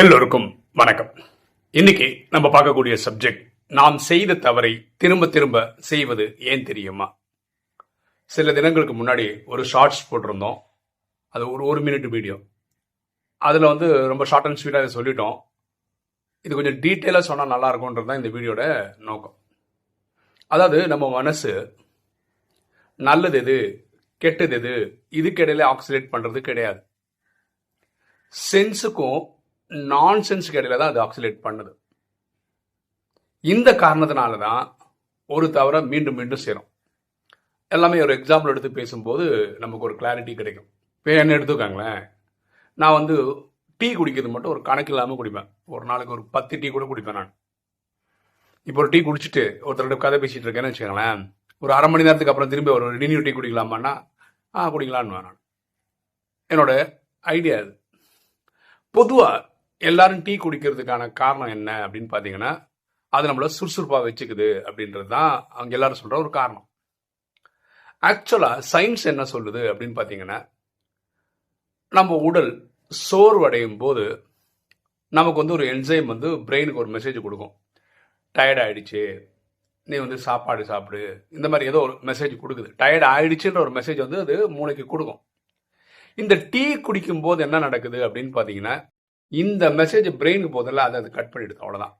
எல்லோருக்கும் வணக்கம். இன்னைக்கு நம்ம பார்க்கக்கூடிய சப்ஜெக்ட் நாம் செய்த தவறை திரும்ப திரும்ப செய்வது ஏன் தெரியுமா? சில தினங்களுக்கு முன்னாடி ஒரு ஷார்ட்ஸ் போட்டிருந்தோம். அது ஒரு ஒரு மினிட் வீடியோ அதில் வந்து ரொம்ப ஷார்ட் அண்ட் ஸ்வீட்டாக இதை சொல்லிட்டோம். இது கொஞ்சம் டீட்டெயிலாக சொன்னால் நல்லா இருக்கும்ன்றது தான் இந்த வீடியோட நோக்கம். அதாவது நம்ம மனசு நல்லது எது கெட்டது எது இதுக்கிடையில ஆக்சிலேட் பண்ணுறது கிடையாது. சென்ஸுக்கும் நான் சென்ஸுக்கு இடையில தான் அது ஆக்சிலேட் பண்ணுது. இந்த காரணத்தினால தான் ஒரு தவிர மீண்டும் மீண்டும் சேரும் எல்லாமே ஒரு எக்ஸாம்பிள் எடுத்து பேசும்போது நமக்கு ஒரு கிளாரிட்டி கிடைக்கும். இப்போ என்ன எடுத்துக்காங்களேன். நான் வந்து டீ குடிக்கிறது மட்டும் ஒரு கணக்கு இல்லாமல் குடிப்பேன். ஒரு நாளைக்கு ஒரு பத்து டீ கூட குடிப்பேன் நான். இப்போ ஒரு டீ குடிச்சிட்டு ஒருத்தர்கிட்ட கதை பேசிகிட்டு இருக்கேன்னு வச்சுக்கோங்களேன். ஒரு அரை மணி நேரத்துக்கு அப்புறம் திரும்பி ஒரு ரினியூ டீ குடிக்கலாமான்னா ஆ குடிக்கலான்னு நான். என்னோட ஐடியா இது பொதுவாக எல்லாரும் டீ குடிக்கிறதுக்கான காரணம் என்ன அப்படின்னு பார்த்தீங்கன்னா அது நம்மளை சுறுசுறுப்பாக வச்சுக்குது அப்படின்றது தான் அவங்க எல்லாரும் சொல்கிற ஒரு காரணம். ஆக்சுவலாக சயின்ஸ் என்ன சொல்லுது அப்படின்னு பார்த்தீங்கன்னா நம்ம உடல் சோர்வடையும் போது நமக்கு வந்து ஒரு என்சைம் வந்து பிரெயினுக்கு ஒரு மெசேஜ் கொடுக்கும். டயர்ட் ஆயிடுச்சு நீ வந்து சாப்பாடு சாப்பிடு இந்த மாதிரி ஏதோ ஒரு மெசேஜ் கொடுக்குது. டயர்ட் ஆயிடுச்சுன்ற ஒரு மெசேஜ் வந்து அது மூளைக்கு கொடுக்கும். இந்த டீ குடிக்கும்போது என்ன நடக்குது அப்படின்னு பார்த்தீங்கன்னா இந்த மெசேஜ் பிரெயினுக்கு போதில்ல அதை அது கட் பண்ணிடுது அவ்வளோதான்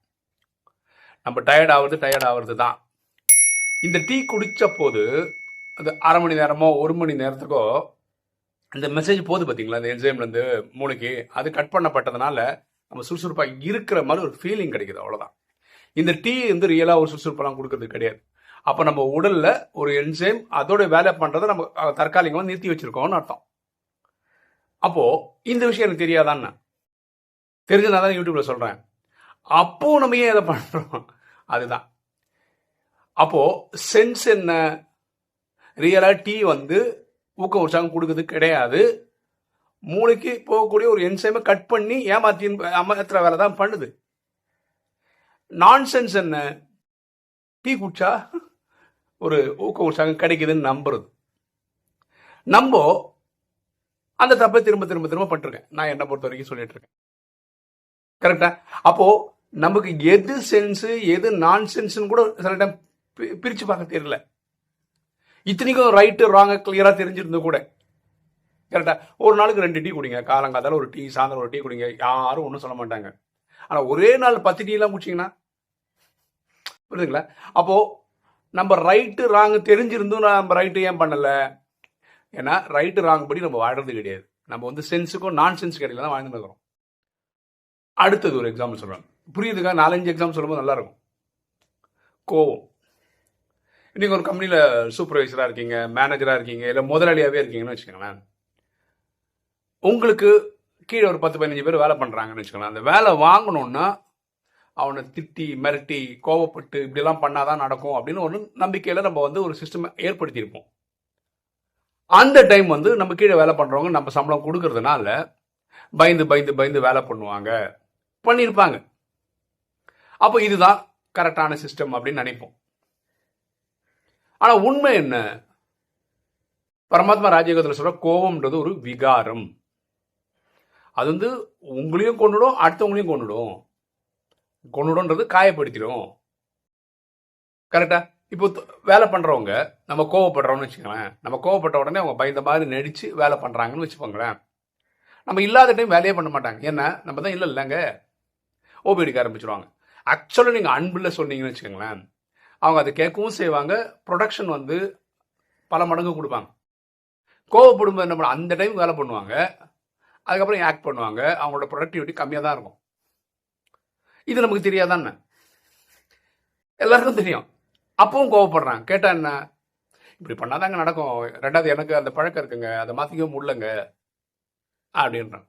நம்ம டயர்ட் ஆகுறது டயர்ட் ஆகுறது தான் இந்த டீ குடித்த போது அது அரை மணி நேரமோ ஒரு மணி நேரத்துக்கோ இந்த மெசேஜ் போகுது பார்த்தீங்களா இந்த என்ஜைம்லேருந்து மூளைக்கு? அது கட் பண்ணப்பட்டதுனால நம்ம சுறுசுறுப்பாக இருக்கிற மாதிரி ஒரு ஃபீலிங் கிடைக்குது அவ்வளோதான் இந்த டீ வந்து ரியலாக ஒரு சுறுசுறுப்பெல்லாம் கொடுக்கறது கிடையாது. அப்போ நம்ம உடலில் ஒரு என்சைம் அதோட வேலை பண்ணுறதை நம்ம தற்காலிகமாக நிறுத்தி வச்சுருக்கோம்னு அர்த்தம். அப்போது இந்த விஷயம் எனக்கு தெரியாதான்னு? தெரிஞ்சதுனால தான் யூடியூப்ல சொல்கிறேன் அப்போ நம்ம ஏன் இதை பண்ணுறோம் அதுதான். அப்போ சென்ஸ் என்ன? ரியலாக டீ வந்து ஊக்க உற்சாகம் கொடுக்குறது கிடையாது. மூளைக்கு போகக்கூடிய ஒரு என்சைமை கட் பண்ணி ஏமாத்தி ஏமாத்துற வேலை தான் பண்ணுது. நான்சென்ஸ் என்ன? டீ குடிச்சா ஒரு ஊக்க உற்சாகம் கிடைக்குதுன்னு நம்புறது. நம்ப அந்த தப்பை திரும்ப திரும்ப திரும்ப பண்ணிருக்கேன் நான் என்னை பொறுத்த வரைக்கும் சொல்லிட்டு இருக்கேன். கரெக்டா அப்போ நமக்கு எது சென்ஸ் எது நான் சென்ஸ்னு கூட சில டைம் பி- பிரிச்சு பார்க்க தெரியல. இத்தனைக்கும் ரைட்டு ராங்க கிளியரா தெரிஞ்சிருந்து கூட. கரெக்டா ஒரு நாளுக்கு ரெண்டு டீ குடிங்க. காலங்காத்தால ஒரு டீ சாயந்தரம் ஒரு டீ குடிங்க. யாரும் ஒன்றும் சொல்ல மாட்டாங்க. ஆனா ஒரே நாள் பத்து டீ எல்லாம் குடிச்சிங்கன்னா புரியுதுங்களா? அப்போ நம்ம ரைட்டு ராங் தெரிஞ்சிருந்தும் நம்ம ரைட்டு ஏன் பண்ணல? ஏன்னா ரைட்டு ராங் படி நம்ம வாழ்றது கிடையாது. நம்ம வந்து சென்ஸுக்கும் நான் சென்ஸ் கிடையில தான் வாழ்ந்துட்டு இருக்கிறோம் அடுத்தது ஒரு எக்ஸாம்பிள் சொல்கிறாங்க புரியுதுக்கா? நாலஞ்சு எக்ஸாம்பிள் சொல்லும்போது நல்லா இருக்கும் கோவம். இன்றைக்கி ஒரு கம்பெனியில் சூப்பர்வைசராக இருக்கீங்க மேனேஜராக இருக்கீங்க இல்லை முதலாளியாகவே இருக்கீங்கன்னு வச்சுக்கோங்களேன். உங்களுக்கு கீழே ஒரு பத்து பதினஞ்சு பேர் வேலை பண்ணுறாங்கன்னு வச்சுக்கோங்களேன். அந்த வேலை வாங்கணுன்னா அவனை திட்டி மிரட்டி கோவப்பட்டு இப்படிலாம் பண்ணாதான் நடக்கும் அப்படின்னு ஒரு நம்பிக்கையில் நம்ம வந்து ஒரு சிஸ்டம் ஏற்படுத்தியிருப்போம். அந்த டைம் வந்து நம்ம கீழே வேலை பண்ணுறவங்க நம்ம சம்பளம் கொடுக்கறதுனால பயந்து பயந்து பயந்து வேலை பண்ணுவாங்க. பண்ணியிருப்பாங்க அப்போ இதுதான் கரெக்டான சிஸ்டம் அப்படின்னு நினைப்போம். ஆனா உண்மை என்ன? பரமாத்மா ராஜயோகத்தில் சொல்ற கோபம்ன்றது ஒரு விகாரம். அது வந்து உங்களையும் கொண்டுடும் அடுத்தவங்களையும் கொண்டுடும் கொண்டுடும்ன்றது காயப்படுத்திடும். கரெக்டா? இப்போ வேலை பண்றவங்க நம்ம கோவப்படுறோம்னு வச்சுக்கோங்களேன். நம்ம கோவப்பட்ட உடனே அவங்க பயந்த மாதிரி நடிச்சு வேலை பண்றாங்கன்னு வச்சுக்கோங்களேன். நம்ம இல்லாத டைம் வேலையே பண்ண மாட்டாங்க. ஏன்னா நம்ம தான் இல்லை இல்லைங்க ஓபி எடுக்க ஆரம்பிச்சிருவாங்க. ஆக்சுவலாக நீங்கள் அன்பில் சொன்னீங்கன்னு வச்சுக்கோங்களேன் அவங்க அதை கேட்கவும் செய்வாங்க ப்ரொடக்ஷன் வந்து பல மடங்கு கொடுப்பாங்க. கோவப்படும் என்ன பண்ண அந்த டைம் வேலை பண்ணுவாங்க அதுக்கப்புறம் ஆக்ட் பண்ணுவாங்க அவங்களோட ப்ரொடக்டிவிட்டி கம்மியாக தான் இருக்கும். இது நமக்கு தெரியாதானே எல்லாருக்கும் தெரியும். அப்பவும் கோவப்படுறாங்க. கேட்டா என்ன? இப்படி பண்ணாதாங்க நடக்கும். ரெண்டாவது எனக்கு அந்த பழக்கம் இருக்குங்க அதை மாற்றிக்கவும் முடியலங்க அப்படின்றான்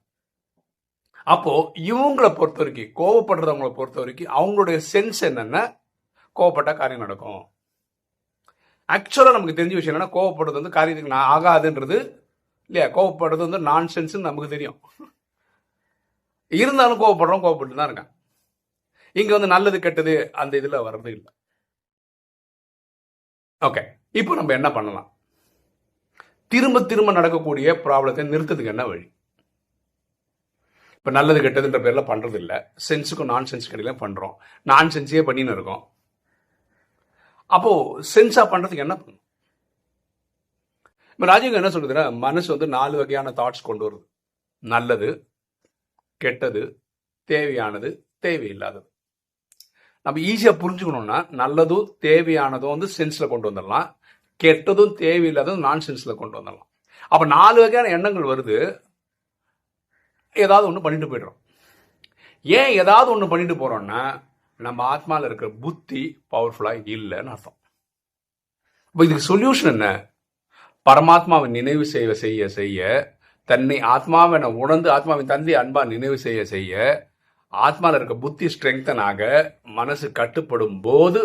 அப்போ இவங்களை பொறுத்த வரைக்கும் கோவப்படுறவங்களை பொறுத்த வரைக்கும் அவங்களுடைய சென்ஸ் என்னன்னா கோவப்பட்ட காரியம் நடக்கும். ஆக்சுவலாக நமக்கு தெரிஞ்ச விஷயம் என்னன்னா கோவப்படுறது வந்து காரியத்துக்கு நான் ஆகாதுன்றது இல்லையா? கோவப்படுறது வந்து நான் சென்ஸ்னு நமக்கு தெரியும். இருந்தாலும் கோவப்படுறோம் கோவப்பட்டு தான் இருக்கான் இங்கே வந்து நல்லது கெட்டது அந்த இதில் வர்றது இல்லை. ஓகே இப்போ நம்ம என்ன பண்ணலாம்? திரும்ப திரும்ப நடக்கக்கூடிய ப்ராப்ளத்தை நிறுத்ததுக்கு என்ன வழி? இப்போ நல்லது கெட்டதுன்ற பேரில் பண்ணுறது இல்லை சென்ஸுக்கும் நான் சென்ஸ் கடையில பண்ணுறோம் நான் சென்ஸே பண்ணின்னு இருக்கோம். அப்போது சென்ஸாக பண்ணுறதுக்கு என்ன பண்ணும் இப்போ ராஜீவ் என்ன சொல்லுதுன்னா மனசு வந்து நாலு வகையான தாட்ஸ் கொண்டு வருது. நல்லது கெட்டது தேவையானது தேவையில்லாதது. நம்ம ஈஸியாக புரிஞ்சுக்கணும்னா நல்லதும் தேவையானதும் வந்து சென்ஸில் கொண்டு வந்துடலாம். கெட்டதும் தேவையில்லாததும் நான் சென்ஸில் கொண்டு வந்துடலாம். அப்போ நாலு வகையான எண்ணங்கள் வருது. ஏதாவது ஒன்று பண்ணிட்டு போயிடுறோம். ஏன் ஏதாவது ஒன்று பண்ணிட்டு போகிறோன்னா நம்ம ஆத்மாவில் இருக்கிற புத்தி பவர்ஃபுல்லாக இல்லைன்னு அர்த்தம். இப்போ இதுக்கு சொல்யூஷன் என்ன? பரமாத்மாவை நினைவு செய்ய செய்ய செய்ய தன்னை ஆத்மாவை உணர்ந்து ஆத்மாவின் தந்தை அன்பா நினைவு செய்ய செய்ய ஆத்மாவில் இருக்க புத்தி ஸ்ட்ரெங்தன் ஆக மனசு கட்டுப்படும் போது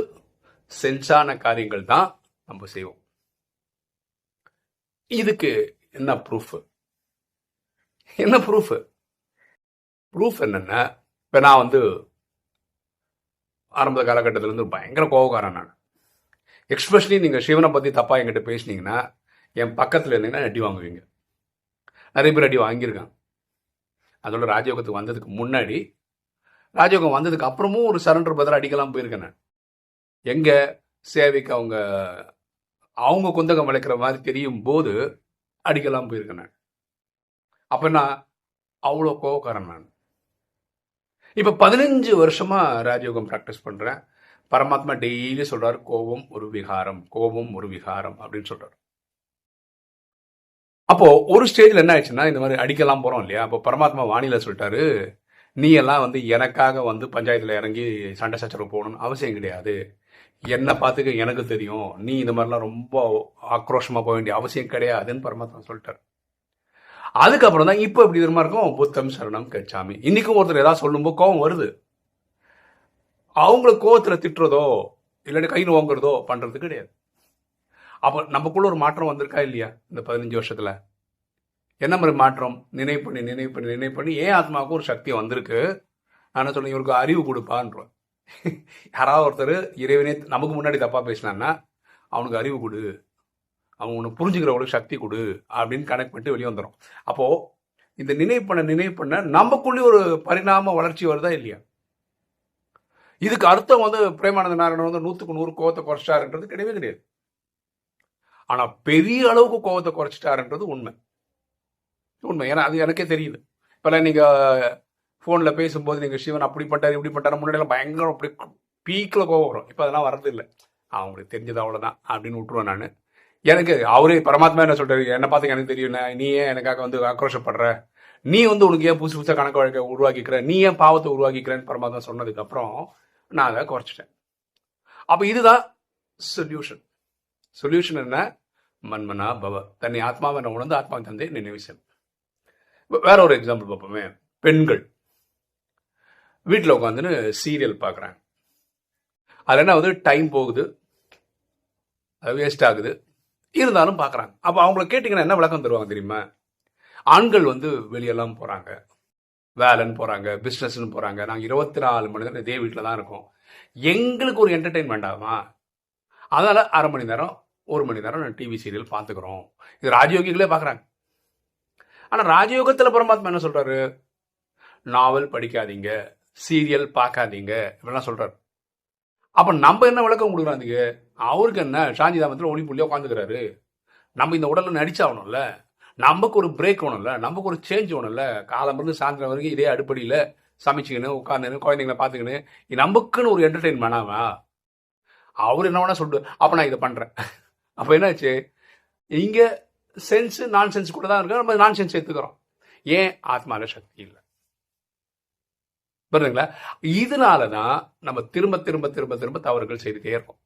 சென்ஸான காரியங்கள் தான் நம்ம செய்வோம். இதுக்கு என்ன ப்ரூஃப் என்ன ப்ரூஃப் ப்ரூஃப் என்னென்ன இப்போ நான் வந்து ஆரம்ப காலகட்டத்திலேருந்து பயங்கர கோபக்காரன் நான். எக்ஸ்பெஷலி நீங்கள் சிவனை பற்றி தப்பாக என்கிட்ட பேசினீங்கன்னா என் பக்கத்தில் இருந்தீங்கன்னா அடி வாங்குவீங்க. நிறைய பேர் அடி வாங்கியிருக்காங்க. அதோட ராஜயோகத்துக்கு வந்ததுக்கு முன்னாடி ராஜயோகம் வந்ததுக்கு அப்புறமும் ஒரு சரண்டர் பதில் அடிக்கலாம் போயிருக்கேன் நான். எங்கே சேவைக்கு அவங்க அவங்க குந்தகம் விளைக்கிற மாதிரி தெரியும் போது அடிக்கலாம் போயிருக்கேன் நான். அப்போ நான் அவ்வளோ கோவக்காரன் நான். இப்போ பதினஞ்சு வருஷமாக ராஜயோகம் ப்ராக்டிஸ் பண்ணுறேன் பரமாத்மா டெய்லி சொல்கிறார் கோபம் ஒரு விகாரம் கோபம் ஒரு விகாரம் அப்படின்னு சொல்கிறார் அப்போது ஒரு ஸ்டேஜில் என்ன ஆயிடுச்சுன்னா இந்த மாதிரி அடிக்கலாம் போகிறோம் இல்லையா? அப்போ பரமாத்மா வானிலை சொல்லிட்டாரு நீ எல்லாம் வந்து எனக்காக வந்து பஞ்சாயத்தில் இறங்கி சண்டை சச்சரவு போகணும்னு அவசியம் கிடையாது. என்னை பார்த்துக்க எனக்கு தெரியும். நீ இந்த மாதிரிலாம் ரொம்ப ஆக்ரோஷமாக போக வேண்டிய அவசியம் கிடையாதுன்னு பரமாத்மா சொல்லிட்டாரு. அதுக்கப்புறம் தான் இப்போ இப்படி விதமாக இருக்கும்? புத்தம் சரணம் கச்சாமி இன்றைக்கும் ஒருத்தர் ஏதாவது சொல்லும்போது கோவம் வருது. அவங்கள கோவத்தில் திட்டுறதோ இல்லாட்டி கையில் ஓங்குறதோ பண்ணுறது கிடையாது. அப்போ நமக்குள்ள ஒரு மாற்றம் வந்திருக்கா இல்லையா இந்த பதினஞ்சு வருஷத்தில்? என்ன மாதிரி மாற்றம்? நினைவு பண்ணி நினைவு பண்ணி நினைவு பண்ணி ஏன் ஆத்மாவுக்கு ஒரு சக்தி வந்திருக்கு? நான் சொல்லுவேன் இவருக்கு அறிவு கொடுப்பான்றோம் யாராவது ஒருத்தர் இறைவனே நமக்கு முன்னாடி தப்பாக பேசினான்னா அவனுக்கு அறிவு கொடு. அவங்க ஒன்று புரிஞ்சுக்கிறவங்களுக்கு சக்தி கொடு அப்படின்னு கனெக்ட் பண்ணிட்டு வெளியே வந்துடும் அப்போது இந்த நினைவு பண்ண நினைவு பண்ண நமக்குள்ளே ஒரு பரிணாம வளர்ச்சி வருதா இல்லையா? இதுக்கு அர்த்தம் வந்து பிரேமானந்த நாராயணன் வந்து நூற்றுக்கு நூறு கோவத்தை குறைச்சிட்டாருன்றது கிடையவே கிடையாது. ஆனால் பெரிய அளவுக்கு கோவத்தை குறைச்சிட்டாருன்றது உண்மை. உண்மை. ஏன்னா அது எனக்கே தெரியுது. இப்போல்லாம் நீங்கள் ஃபோனில் பேசும்போது நீங்கள் சிவன் அப்படி பண்ணிட்டார் இப்படி பண்ணிட்டாரு முன்னாடியெல்லாம் பயங்கரம் அப்படி பீக்கில் கோவம் வரும். இப்போ அதெல்லாம் வரது இல்லை அவங்களுக்கு தெரிஞ்சது அவ்வளோதான் அப்படின்னு விட்டுருவேன் நான். எனக்கு அவரே பரமாத்மா என்ன சொல்றாரு? என்ன பார்த்து எனக்கு தெரியும் நீ ஏன் எனக்காக வந்து ஆக்ரோஷப்படுற? நீ வந்து உனக்கு ஏன் புதுசு புதுசாக கணக்கு வழக்க உருவாக்கிக்கிற? நீ ஏன் பாவத்தை உருவாக்கிக்கிறேன்னு பரமாத்மா சொன்னதுக்கு அப்புறம் நான் அதை குறைச்சிட்டேன். அப்போ இதுதான் சொல்யூஷன் சொல்யூஷன் என்ன? மன்மனா பவ. தன்னை ஆத்மாவை உணர்ந்து ஆத்மா தந்தை நினைவு செல் வேற ஒரு எக்ஸாம்பிள் பார்ப்போமே. பெண்கள். வீட்டில் உட்காந்துன்னு சீரியல் பார்க்குறாங்க. அதில் என்ன வந்து டைம் போகுது. அது வேஸ்ட் ஆகுது. இருந்தாலும் பார்க்குறாங்க. அப்போ அவங்கள கேட்டிங்கன்னா என்ன விளக்கம் தருவாங்க தெரியுமா? ஆண்கள் வந்து வெளியெல்லாம் போகிறாங்க வேலைன்னு போகிறாங்க பிஸ்னஸ்ன்னு போகிறாங்க நாங்கள் இருபத்தி நாலு மணி நேரம் இதே வீட்டில் தான் இருக்கோம். எங்களுக்கு ஒரு என்டர்டெயின் வேண்டாமா அதனால் அரை மணி நேரம் ஒரு மணி நேரம் நான் டிவி சீரியல் பார்த்துக்குறோம். இது ராஜயோகிகளே பார்க்குறாங்க. ஆனால் ராஜயோகத்தில் பரமாத்மா என்ன சொல்கிறாரு நாவல் படிக்காதீங்க சீரியல் பார்க்காதீங்க இப்படிலாம் சொல்கிறார் அப்போ நம்ம என்ன விளக்கம் கொடுக்குறாங்க அவருக்கு என்ன? சாந்தி தாமத்தில் ஒளி புள்ளியாக உட்காந்துக்கிறாரு நம்ம இந்த உடலில் நடிச்சாகணும்ல. நமக்கு ஒரு பிரேக் வேணும்ல. நமக்கு ஒரு சேஞ்ச் வேணும்ல. காலம்பருந்து சாயந்தரம் வரைக்கும் இதே அடிப்படையில் சமைச்சிக்கணும் உட்காந்துன்னு குழந்தைங்களை பார்த்துக்கணும் நமக்குன்னு ஒரு என்டர்டெயின் வேணாமா? அவர் என்ன வேணா சொல்லிட்டு அப்போ நான் இதை பண்ணுறேன் அப்போ என்னாச்சு? இங்கே சென்ஸு நான் சென்ஸ் கூட தான் இருக்கு. நம்ம நான் சென்ஸ் எடுத்துக்கிறோம் ஏன்? ஆத்மாவில் சக்தி இல்லை. புரியுதுங்களா? இதனால தான் நம்ம திரும்ப திரும்ப திரும்ப திரும்ப தவறுகள் செய்துட்டே இருக்கோம்.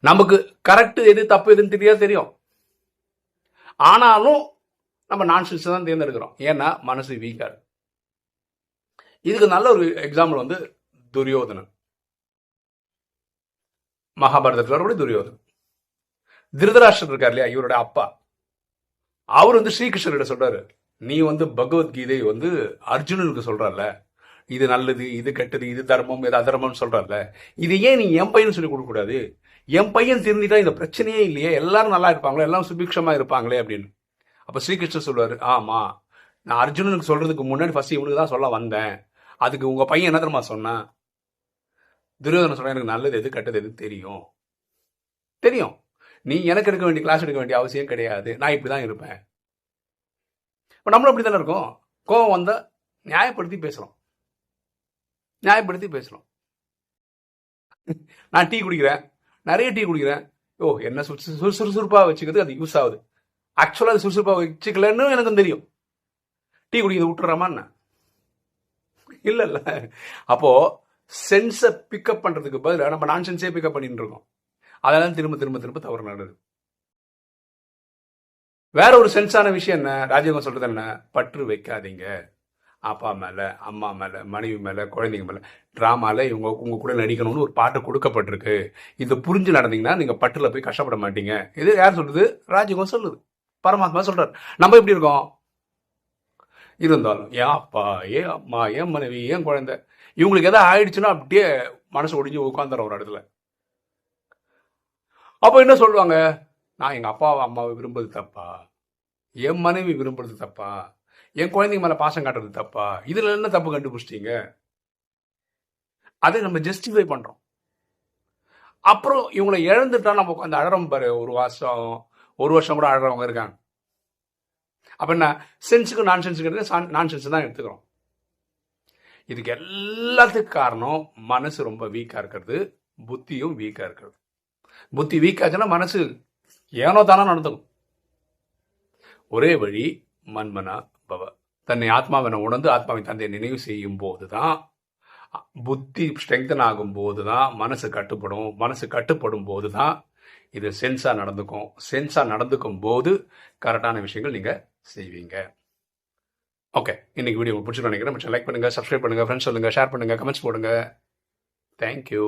நமக்கு கரெக்ட் எது தப்பு எதுன்னு தெரியாது தெரியும். ஆனாலும் நம்ம நான்சென்ஸ் தான் தேர்ந்தெடுக்கிறோம். ஏன்னா மனசு வீக்கா இருக்கு இதுக்கு நல்ல ஒரு எக்ஸாம்பிள் வந்து துரியோதனன். மகாபாரதத்தில் வரக்கூடிய துரியோதனன். திருதராஷ்டர் இருக்கார் இல்லையா? இவருடைய அப்பா. அவர் வந்து ஸ்ரீகிருஷ்ணர்கிட்ட சொல்றாரு நீ வந்து பகவத்கீதை வந்து அர்ஜுனனுக்கு சொல்றல இது நல்லது இது கெட்டது இது தர்மம் இது அதர்மம்னு சொல்றல இது ஏன் நீ என் பையன் சொல்லி கொடுக்கக்கூடாது? என் பையன் திருந்திட்டா இந்த பிரச்சனையே இல்லையே. எல்லாரும் நல்லா இருப்பாங்களே எல்லாம் சுபிக்ஷமா இருப்பாங்களே அப்படின்னு. அப்ப ஸ்ரீகிருஷ்ணர் சொல்றாரு ஆமா நான் அர்ஜுனனுக்கு சொல்றதுக்கு முன்னாடி ஃபர்ஸ்ட் இவனுக்கு தான் சொல்ல வந்தேன். அதுக்கு உங்க பையன் என்ன தெரியுமா சொன்னான் துரியோதனை சொன்னா எனக்கு நல்லது எது கெட்டது எது தெரியும். தெரியும். நீ எனக்கு எடுக்க வேண்டிய கிளாஸ் எடுக்க வேண்டிய அவசியம் கிடையாது. நான் இப்படி தான் இருப்பேன். இப்போ நம்மளும் அப்படி தானே இருக்கோம்? கோவம் வந்தால் நியாயப்படுத்தி பேசுகிறோம் நியாயப்படுத்தி பேசுகிறோம் நான் டீ குடிக்கிறேன். நிறைய டீ குடிக்கிறேன். ஓ என்ன சுற்று சுறுசுறுப்பாக வச்சுக்கிறது அது யூஸ் ஆகுது. ஆக்சுவலாக அது சுறுசுறுப்பாக வச்சுக்கலன்னு எனக்கும் தெரியும். டீ குடிக்கிறது விட்டுறமா என்ன? இல்லை இல்லை அப்போது சென்ஸை பிக்கப் பண்ணுறதுக்கு பதிலாக நம்ம நான் சென்ஸே பிக்கப் பண்ணிட்டு இருக்கோம். அதெல்லாம் திரும்ப திரும்ப திரும்ப தவறு நடக்குது. வேற ஒரு சென்ஸான விஷயம் என்ன? ராஜயோகம் சொல்றது என்ன? பற்று வைக்காதீங்க. அப்பா மேலே அம்மா மேலே மனைவி மேலே குழந்தைங்க மேலே ட்ராமாவில் இவங்க உங்கள் கூட நடிக்கணும்னு ஒரு பாட்டு கொடுக்கப்பட்டிருக்கு. இது புரிஞ்சு நடந்தீங்கன்னா நீங்கள் பட்டில் போய் கஷ்டப்பட மாட்டீங்க. இது யார் சொல்லுது ராஜயோகம் சொல்லுது. பரமாத்மா சொல்கிறார் நம்ம எப்படி இருக்கோம்? இருந்தாலும் ஏன் அப்பா ஏன் அம்மா ஏன் மனைவி ஏன் குழந்தை. இவங்களுக்கு எதாவது ஆயிடுச்சுன்னா அப்படியே மனசு ஒடிஞ்சு உட்காந்துற ஒரு இடத்துல. அப்போ என்ன சொல்லுவாங்க? நான் எங்கள் அப்பாவை அம்மாவை விரும்புறது தப்பா? என் மனைவி விரும்புறது தப்பா? என் குழந்தைங்க மேலே பாசம் காட்டுறது தப்பா? இதில் என்ன தப்பு கண்டுபிடிச்சிட்டீங்க? அதை நம்ம ஜஸ்டிஃபை பண்ணுறோம் அப்புறம் இவங்களை இழந்துட்டா நம்ம அந்த அழறம் பாரு. ஒரு வருஷம் ஒரு வருஷம் கூட அழறவங்க இருக்காங்க. அப்போ என்ன? சென்ஸுக்கு நான் சென்ஸுக்கு நான் சென்ஸ் தான் எடுத்துக்கிறோம். இதுக்கு எல்லாத்துக்கும் காரணம் மனசு ரொம்ப வீக்காக இருக்கிறது புத்தியும் வீக்காக இருக்கிறது. புத்தி வீக்காச்சுன்னா மனசு ஏனோ தானோ நடந்துக்கும். ஒரே வழி மன்மனா பவ தன்னை ஆத்மாவனை உணர்ந்து ஆத்மாவின் தந்தையை நினைவு செய்யும் போதுதான் புத்தி ஸ்ட்ரெங்தன் ஆகும் போதுதான் மனசு கட்டுப்படும். மனசு கட்டுப்படும் போது தான் இது சென்ஸாக நடந்துக்கும். சென்ஸாக நடந்துக்கும் போது கரெக்டான விஷயங்கள் நீங்கள் செய்வீங்க. ஓகே இன்னைக்கு வீடியோ உங்களுக்கு பிடிச்சிருக்கோம் நினைக்கிறேன். லைக் பண்ணுங்கள் சப்ஸ்கிரைப் பண்ணுங்க ஃப்ரெண்ட்ஸ் சொல்லுங்கள் ஷேர் பண்ணுங்கள் கமெண்ட்ஸ் போடுங்க. தேங்க்யூ